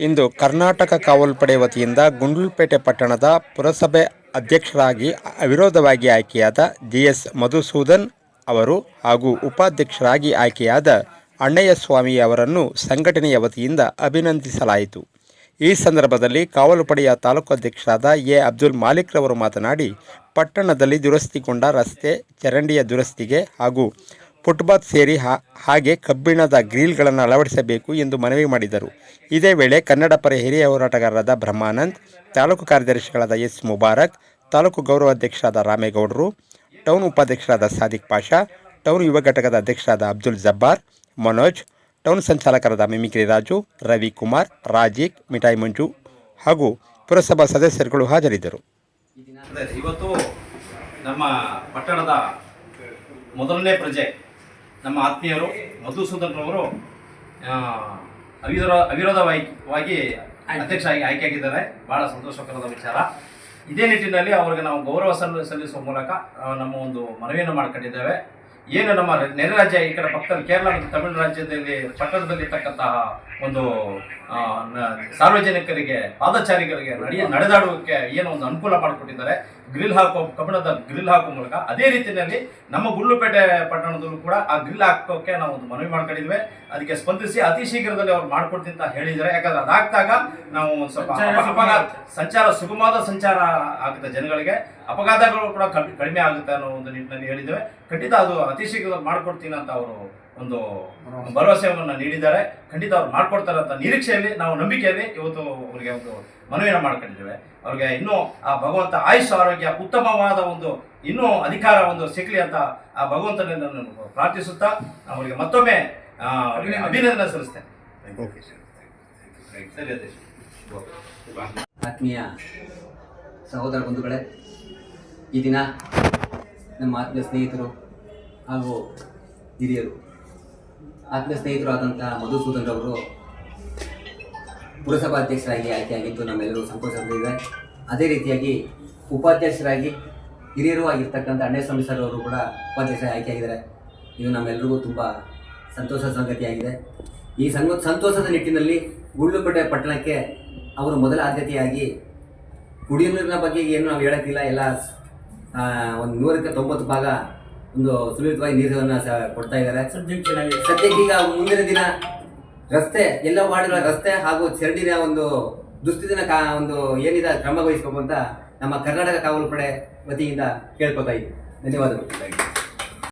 ಇಂದು ಕರ್ನಾಟಕ ಕಾವಲುಪಡೆ ವತಿಯಿಂದ ಗುಂಡ್ಲುಪೇಟೆ ಪಟ್ಟಣದ ಪುರಸಭೆ ಅಧ್ಯಕ್ಷರಾಗಿ ಅವಿರೋಧವಾಗಿ ಆಯ್ಕೆಯಾದ ಜಿ ಎಸ್ ಮಧುಸೂದನ್ ಅವರು ಹಾಗೂ ಉಪಾಧ್ಯಕ್ಷರಾಗಿ ಆಯ್ಕೆಯಾದ ಅಣ್ಣಯ್ಯ ಸ್ವಾಮಿ ಅವರನ್ನು ಸಂಘಟನೆಯ ವತಿಯಿಂದ ಅಭಿನಂದಿಸಲಾಯಿತು. ಈ ಸಂದರ್ಭದಲ್ಲಿ ಕಾವಲುಪಡೆಯ ತಾಲೂಕು ಅಧ್ಯಕ್ಷರಾದ ಎ. ಅಬ್ದುಲ್ ಮಾಲಿಕ್ ರವರು ಮಾತನಾಡಿ, ಪಟ್ಟಣದಲ್ಲಿ ದುರಸ್ತಿಗೊಂಡ ರಸ್ತೆ, ಚರಂಡಿಯ ದುರಸ್ತಿಗೆ ಹಾಗೂ ಫುಟ್ಪಾತ್ ಸೇರಿ ಹಾಗೆ ಕಬ್ಬಿಣದ ಗ್ರಿಲ್ಗಳನ್ನು ಅಳವಡಿಸಬೇಕು ಎಂದು ಮನವಿ ಮಾಡಿದರು. ಇದೇ ವೇಳೆ ಕನ್ನಡ ಪರ ಹಿರಿಯ ಹೋರಾಟಗಾರರಾದ ಬ್ರಹ್ಮಾನಂದ್, ತಾಲೂಕು ಕಾರ್ಯದರ್ಶಿಗಳಾದ ಎಸ್ ಮುಬಾರಕ್, ತಾಲೂಕು ಗೌರವಾಧ್ಯಕ್ಷರಾದ ರಾಮೇಗೌಡರು, ಟೌನ್ ಉಪಾಧ್ಯಕ್ಷರಾದ ಸಾದಿಕ್ ಪಾಷಾ, ಟೌನ್ ಯುವ ಘಟಕದ ಅಧ್ಯಕ್ಷರಾದ ಅಬ್ದುಲ್ ಜಬ್ಬಾರ್, ಮನೋಜ್, ಟೌನ್ ಸಂಚಾಲಕರಾದ ಮಿಮಿಕ್ರಿ ರಾಜು ರವಿಕುಮಾರ್ ರಾಜೀಕ್, ಮಿಠಾಯಿ ಮಂಜು ಹಾಗೂ ಪುರಸಭಾ ಸದಸ್ಯರುಗಳು ಹಾಜರಿದ್ದರು. ಇವತ್ತು ನಮ್ಮ ಪಟ್ಟಣದ ಮೊದಲನೇ ಪ್ರಜೆ ನಮ್ಮ ಆತ್ಮೀಯರು ಮಧುಸೂದನ್ ರವರು ಅವಿರೋಧವಾಗಿ ಅಧ್ಯಕ್ಷ ಆಗಿ ಆಯ್ಕೆಯಾಗಿದ್ದಾರೆ. ಬಹಳ ಸಂತೋಷಕರದ ವಿಚಾರ. ಇದೇ ನಿಟ್ಟಿನಲ್ಲಿ ಅವರಿಗೆ ನಾವು ಗೌರವ ಸಲ್ಲ ಸಲ್ಲಿಸುವ ಮೂಲಕ ನಮ್ಮ ಒಂದು ಮನವಿಯನ್ನು ಮಾಡ್ಕೊಂಡಿದ್ದೇವೆ. ಏನು ನಮ್ಮ ನೆರೆ ರಾಜ್ಯ ಈ ಕಡೆ ಪಕ್ಕದಲ್ಲಿ ಕೇರಳ ಮತ್ತು ತಮಿಳು ರಾಜ್ಯದಲ್ಲಿ ಪಟ್ಟಣದಲ್ಲಿರ್ತಕ್ಕಂತಹ ಒಂದು ಸಾರ್ವಜನಿಕರಿಗೆ ಪಾದಚಾರಿಗಳಿಗೆ ನಡೆಯ ನಡೆದಾಡುವಕ್ಕೆ ಏನೋ ಒಂದು ಅನುಕೂಲ ಮಾಡಿಕೊಟ್ಟಿದ್ದಾರೆ. ಗ್ರಿಲ್ ಹಾಕೋ ಕಬ್ಬಿಣದ ಗ್ರಿಲ್ ಹಾಕೋ ಮೂಲಕ ಅದೇ ರೀತಿಯಲ್ಲಿ ನಮ್ಮ ಗುಳ್ಳುಪೇಟೆ ಪಟ್ಟಣದಲ್ಲೂ ಕೂಡ ಆ ಗ್ರಿಲ್ ಹಾಕೋಕೆ ನಾವು ಒಂದು ಮನವಿ ಮಾಡ್ಕೊಂಡಿದ್ವಿ. ಅದಕ್ಕೆ ಸ್ಪಂದಿಸಿ ಅತಿ ಶೀಘ್ರದಲ್ಲಿ ಅವ್ರು ಮಾಡ್ಕೊಡ್ತೀನಿ ಅಂತ ಹೇಳಿದ್ದಾರೆ. ಯಾಕಂದ್ರೆ ಅದಾಗ್ದಾಗ ನಾವು ಒಂದು ಸ್ವಲ್ಪ ಅಪಘಾತ ಸಂಚಾರ ಸುಗಮವಾದ ಸಂಚಾರ ಆಗುತ್ತೆ ಜನಗಳಿಗೆ. ಅಪಘಾತಗಳು ಕೂಡ ಕಡಿಮೆ ಆಗುತ್ತೆ ಅನ್ನೋ ಒಂದು ನಿಟ್ಟಿನಲ್ಲಿ ಹೇಳಿದ್ದೇವೆ. ಖಂಡಿತ ಅದು ಅತಿ ಶೀಘ್ರದಲ್ಲಿ ಮಾಡ್ಕೊಡ್ತೀನಿ ಅಂತ ಅವರು ಒಂದು ಭರವಸೆಯನ್ನು ನೀಡಿದ್ದಾರೆ. ಖಂಡಿತ ಅವ್ರು ಮಾಡ್ಕೊಡ್ತಾರೆ ಅಂತ ನಿರೀಕ್ಷೆಯಲ್ಲಿ ನಾವು ನಂಬಿಕೆಯಲ್ಲಿ ಇವತ್ತು ಅವರಿಗೆ ಒಂದು ಮನವಿಯನ್ನು ಮಾಡ್ಕೊಂಡಿದ್ದೇವೆ. ಅವ್ರಿಗೆ ಇನ್ನೂ ಆ ಭಗವಂತ ಆಯುಷ್ ಆರೋಗ್ಯ ಉತ್ತಮವಾದ ಒಂದು ಇನ್ನೂ ಅಧಿಕಾರ ಒಂದು ಸಿಗ್ಲಿ ಅಂತ ಆ ಭಗವಂತನನ್ನು ನಾನು ಪ್ರಾರ್ಥಿಸುತ್ತಾ ಅವರಿಗೆ ಮತ್ತೊಮ್ಮೆ ಅವರಿಗೆ ಅಭಿನಂದನೆ. ಸಲ್ಲಿಸ್ತೇನೆ. ಆತ್ಮೀಯ ಸಹೋದರ ಬಂಧುಗಳೇ ಈ ದಿನ ನಮ್ಮ ಆತ್ಮೀಯ ಸ್ನೇಹಿತರು ಹಾಗೂ ಹಿರಿಯರು ಆತ್ಮೀಯ ಸ್ನೇಹಿತರು ಆದಂತಹ ಮಧುಸೂದನ್ ಅವರು ಪುರಸಭಾಧ್ಯಕ್ಷರಾಗಿ ಆಯ್ಕೆಯಾಗಿದ್ದು ನಮ್ಮೆಲ್ಲರೂ ಸಂತೋಷವಿದೆ ಅದೇ ರೀತಿಯಾಗಿ ಉಪಾಧ್ಯಕ್ಷರಾಗಿ ಹಿರಿಯರು ಆಗಿರ್ತಕ್ಕಂಥ ಅಣ್ಣಸ್ವಾಮಿ ಸರ್ ಅವರು ಕೂಡ ಉಪಾಧ್ಯಕ್ಷರಾಗಿ ಆಯ್ಕೆಯಾಗಿದ್ದಾರೆ. ಇದು ನಮ್ಮೆಲ್ಲರಿಗೂ ತುಂಬ ಸಂತೋಷದ ಸಂಗತಿಯಾಗಿದೆ. ಈ ಸಂಗ, ಸಂತೋಷದ ನಿಟ್ಟಿನಲ್ಲಿ ಗುಳ್ಳುಪೇಟೆ ಪಟ್ಟಣಕ್ಕೆ ಅವರು ಮೊದಲ ಆದ್ಯತೆಯಾಗಿ ಕುಡಿಯುವ ಬಗ್ಗೆ ಏನು ನಾವು ಹೇಳೋಕ್ಕಿಲ್ಲ. ಎಲ್ಲ ಒಂದು ನೂರಕ್ಕೆ ತೊಂಬತ್ತು ಭಾಗ ಒಂದು ಸುಲಲಿತವಾಗಿ ನೀರನ್ನು ಕೊಡ್ತಾ ಇದ್ದಾರೆ. ಸದ್ಯಕ್ಕೆ ಈಗ ಮುಂದಿನ ದಿನ ರಸ್ತೆ, ಎಲ್ಲ ವಾರ್ಡ್ಗಳ ರಸ್ತೆ ಹಾಗೂ ಚರಂಡಿನ ಒಂದು ದುಸ್ಥಿತಿನ ಕಾ, ಒಂದು ಏನಿದೆ ಕ್ರಮ ಅಂತ ನಮ್ಮ ಕರ್ನಾಟಕ ಕಾವಲು ಪಡೆ ವತಿಯಿಂದ ಕೇಳ್ಕೊತಾ ಇದ್ದೀವಿ ಧನ್ಯವಾದಗಳು.